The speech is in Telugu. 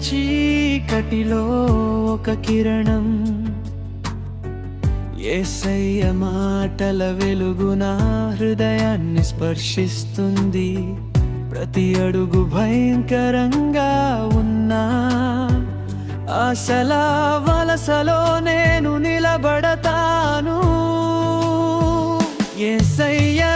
చీకటిలో ఒక కిరణం. ఏసయ్య మాటల వెలుగు నా హృదయాన్ని స్పర్శిస్తుంది. ప్రతి అడుగు భయంకరంగా ఉన్నా. ఆశల వలసలో నేను నిలబడతాను. ఏసయ్య